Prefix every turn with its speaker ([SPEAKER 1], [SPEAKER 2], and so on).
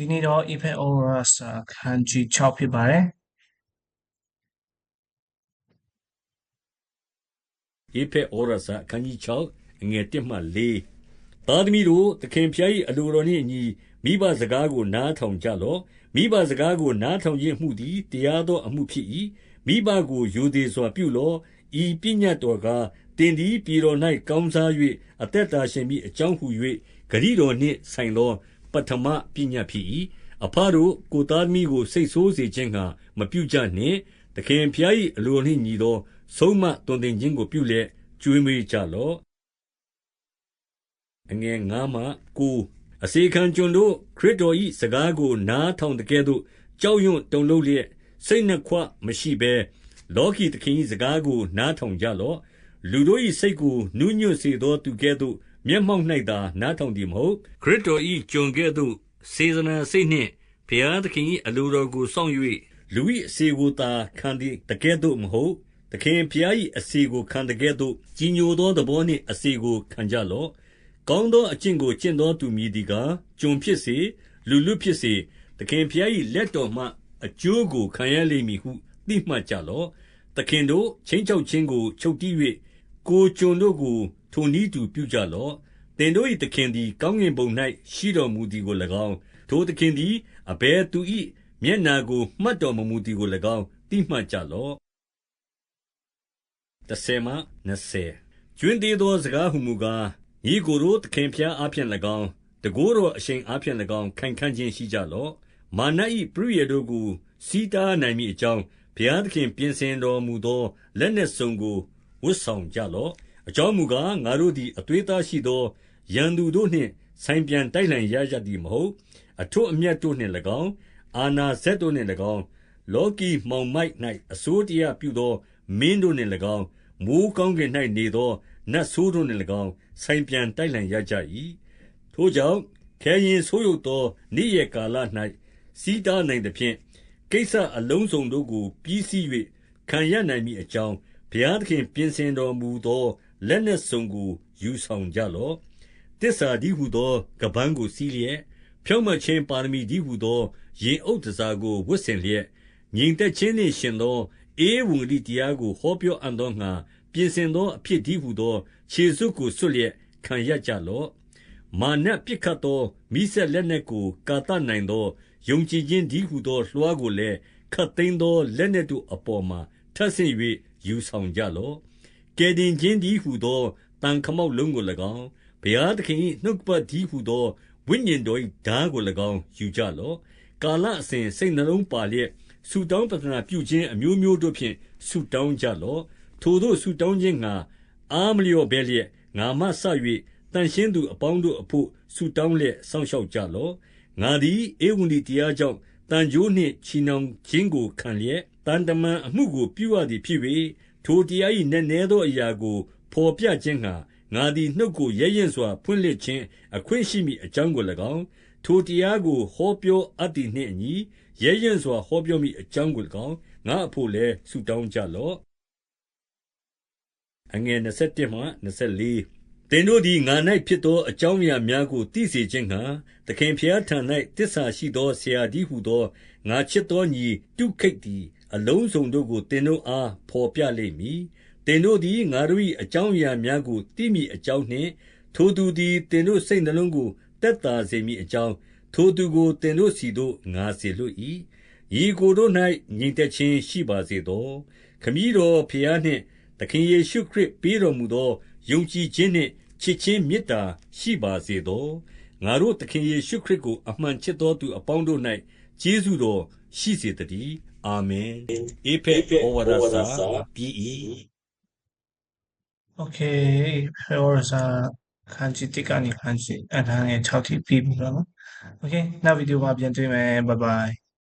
[SPEAKER 1] ဒီနေ့တော့ Effect Auras ခန်းကြီး6ဖြစ်ပါတယ်
[SPEAKER 2] ဧဖက်ဩရစာအခန်းကြီး6အငယ်1မှ4သားသမီးတို့သခင်ဖျား၏အလိုတော်နှင့်အညီမိဘစကားကိုနားထောင်ကြလော့မိဘစကားကိုနားထောင်ခြင်းမှုသည်တရားသောအမှုဖြစ်၏မိဘကိုယူသည်စွာပြုလော့ဤပညတ်တော်ကားတင်သည်ပြည်တော်၌ကောင်းစား၍အသက်တာရှင်မိအကြောင်းဟု၍ဂရိတော်နှင့်ဆိုင်သော ပထမပညတ်ဖြစ်၏အဖတို့ ကိုသားသမီးကို စိတ်ဆိုးစေခြင်းကမပြုကြနှင့် သခင်ဖျား၏အလိုနှင့်ညီသော ဆုံးမတွင်တင်ခြင်းကို ပြုလျက် ကျွေးမွေးကြလော့အငယ်9မှ9အစေခံကျွန်တို့ ခရစ်တော်၏စကားကို နားထောင်တကဲ့သို့ ကြောက်ရွံ့တုန်လှုပ်လျက် စိတ်နှခွမရှိဘဲ လောကီသခင်၏စကားကို နားထောင်ကြလော့ လူတို့၏စိတ်ကို နူးညွတ်စေသောသူကဲ့သို့ မျက်မှောက်၌သာ နားထောင်သည်မဟုတ် ခရစ်တော်၏ကျွန်ကဲ့သို့ စေစနာစိတ်နှင့် ဘုရားသခင်၏အလိုတော်ကို စောင့်၍လူ၏အစေကိုသာ ခံသည်တကဲ့သို့မဟုတ် သခင်ဘုရား၏အစီကို ခံတကဲ့သို့ ကြီးညိုသောသဘောနှင့် အစီကို ခံကြလော့။ကောင်းသောအကျင့်ကို ကျင့်သောသူမည်သည်ကား ကျွန်ဖြစ်စေ လူလွတ်ဖြစ်စေ သခင်ဘုရား၏လက်တော်မှ အကျိုးကို ခံရလိမ့်မည်ဟု သိမှတ်ကြလော့။သခင်တို့ချင်းချောက်ခြင်းကို ချုပ်တီး၍ကိုကျွန်တို့ကို ထိုနည်းတူပြုကြလော့။သင်တို့၏သခင်သည် ကောင်းကင်ဘုံ၌ရှိတော်မူသည်ကို၎င်း ထိုသခင်သည် အဘယ်သူ၏မျက်နာကို မှတ်တော်မမူသည်ကို၎င်း သိမှတ်ကြလော့။30မှ20ကျွင်းသေးသော စကားဟုမူကား ညီကိုတို့ သခင်ဖျားအားဖြင့်၎င်းတကိုးတော်အရှင်အားဖြင့်၎င်း ခိုင်ခန့်ခြင်းရှိကြလော့ မာန၏ပြည့်ရတို့ကိုစီးတားနိုင်မည်အကြောင်း ဘုရားသခင်ပြင်ဆင်တော်မူသော လက်နှင့်စုံကို ဝတ်ဆောင်ကြလော့ အကြောင်းမူကား ငါတို့သည် အသွေးသားရှိသော ရန်သူတို့နှင့် ဆိုင်ပြန်တိုက်လှန်ရကြသည်မဟုတ် အထွတ်အမြတ်တို့နှင့်၎င်း အာနာဇက်တို့နှင့်၎င်း လောကီမှောင်မိုက်၌အစိုးတရားပြုသော မင်းတို့နှင့်၎င်း မိုဃ်းကောင်းကင်၌နေသော နတ်ဆိုးတို့နှင့်၎င်း ဆိုင်ပြန်တိုက်လှန်ရကြ၏။ထိုကြောင့် ခဲယဉ်ဆိုးယုတ်သော နေ့ရက်ကာလ၌ဆီးတားနိုင်သဖြင့်၊ကိစ္စအလုံးစုံတို့ကို ပြီးစီး၍ခံရနိုင်မည်အကြောင်း၊ဘုရားသခင် ပြင်ဆင်တော်မူသော လက်နက်စုံကို ယူဆောင်ကြလော့။သစ္စာတည်းဟူသောခါးပန်းကိုစည်းလျက်၊ဖြောင့်မတ်ခြင်းပါရမီတည်းဟူသော ရင်အုတ်တန်ဆာကို ဝတ်ဆင်လျက်၊ငြိမ်သက်ခြင်းနှင့်ယှဉ်သော ဧဝံဂေလိတရားကို ဟောပြောအံ့သောငှါ ပြင်ဆင်သောအဖြစ်တည်းဟူသော ခြေစွပ်ကိုဆွတ်လျက် ခံရကြလော့။မာရ်နတ်ပစ်ခတ်သော မီးစက်လက်နက်ကို ကာသနိုင်သော ယုံကြည်ခြင်းတည်းဟူသော လွှားကိုလည်း ခပ်သိမ်းသော လက်နက်တို့အပေါ်မှာ ထပ်ဆင့်၍ယူဆောင်ကြလော့။ ကယ်တင်ခြင်းတည်းဟူသောသံခမောက်လုံးကို၎င်း၊ဘုရားသခင်၏နှုတ်ကပတ်တည်းဟူသောဝိညာဉ်တော်၏ထားကို၎င်းယူကြလော့။ကာလအစဉ်စိတ်နှလုံးပါလျက်ဆုတောင်းပဌနာပြုခြင်းအမျိုးမျိုးတို့ဖြင့်ဆုတောင်းကြလော့။ထိုသို့ဆုတောင်းခြင်းငှါအားမလျော့ဘဲလျက်၊ငါမှစ၍သန့်ရှင်းသူအပေါင်းတို့အဘို့ဆုတောင်းလျက်စောင့်ရှောက်ကြလော့။ငါသည်ဧဝံဂေလိတရားကြောင့်သံကြိုးနှင့်ချည်နှောင်ခြင်းကိုခံလျက်၊သံတမန်အမှုကိုပြုရသည်ဖြစ်၍၊ ထိုတရား၏နက်နဲသောအရာကို ဘော်ပြခြင်းငှါ ငါသည် နှုတ်ကို ရဲရင့်စွာ ဖွင့်လှစ်ခြင်း အခွင့်ရှိမည်အကြောင်းကို၎င်း၊ထိုတရားကို ဟောပြောအပ်သည်နှင့်အညီ ရဲရင့်စွာ ဟောပြောမည်အကြောင်းကို၎င်း၊ငါ့အဘို့လည်း ဆုတောင်းကြလော့။21မှ24သင်တို့သည် ငါ၌ဖြစ်သော အကြောင်းအရာများကို သိစေခြင်းငှါ၊သခင်ဘုရားထံ၌သစ္စာရှိသော ဆရာတည်းဟူသော ငါချစ်သောညီ တုခိတ်သည် အလုံးစုံတို့ကို သင်တို့အား ဘော်ပြလိမ့်မည်။သင်တို့သည် ငါတို့၏အကြောင်းအရာများကို သိမည်အကြောင်းနှင့်၊ထိုသူသည် သင်တို့စိတ်နှလုံးကို သက်သာစေမည်အကြောင်း၊ထိုသူကို သင်တို့ဆီသို့ ငါစေလွှတ်၏။ညီအစ်ကိုတို့၌ငြိမ်သက်ခြင်းရှိပါစေသော။ခမည်းတော်ဘုရားနှင့် သခင်ယေရှုခရစ်ပေးတော်မူသော ယုံကြည်ခြင်းနှင့် ချစ်ခြင်းမေတ္တာရှိပါစေသော။ငါတို့သခင်ယေရှုခရစ်ကို အမှန်ချစ်သောသူအပေါင်းတို့၌ကျေးဇူးတော်ရှိစေသတည်း။ အာမင်။ဧဖက်ဩဝါဒစာပြီး၏။
[SPEAKER 1] Okay Effect Auras ခန်းကြီး1ကနေခန်းကြီးအထန်းငယ်6ထိပြီးပြီတော့နော် Okay နောက်ဗီဒီယိုမှာပြန်တွေ့မယ် bye bye